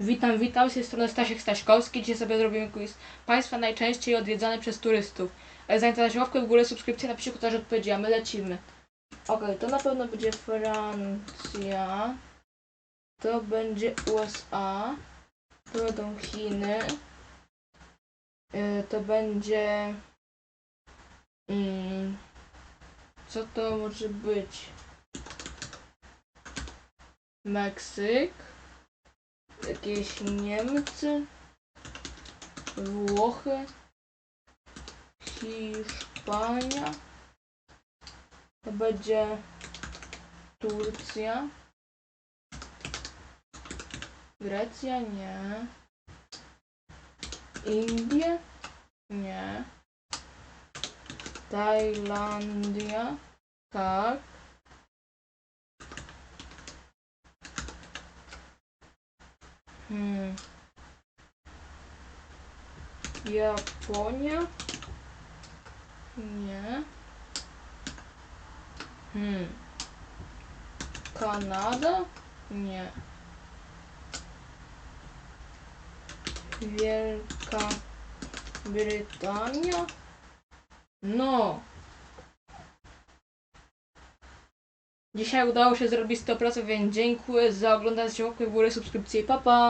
Witam, witam, z tej strony Stasiek Staśkowski. Dzisiaj sobie zrobimy quiz Państwa najczęściej odwiedzane przez turystów. E, Zainteresować łapkę w górę, subskrypcję, napiszcie komentarz, odpowiedzi, a my lecimy. Okej, to na pewno będzie Francja. To będzie USA. To będą Chiny. E, To będzie... Mm, co to może być? Meksyk. Jakieś Niemcy. Włochy. Hiszpania. To będzie Turcja. Grecja? Nie. Indie? Nie. Tajlandia? Tak. Hmm. Japonia? Nie. Hmm. Kanada? Nie. Wielka Brytania? No. Dzisiaj udało się zrobić 100%, więc dziękuję za oglądanie łapkę w górę, subskrypcję i papa.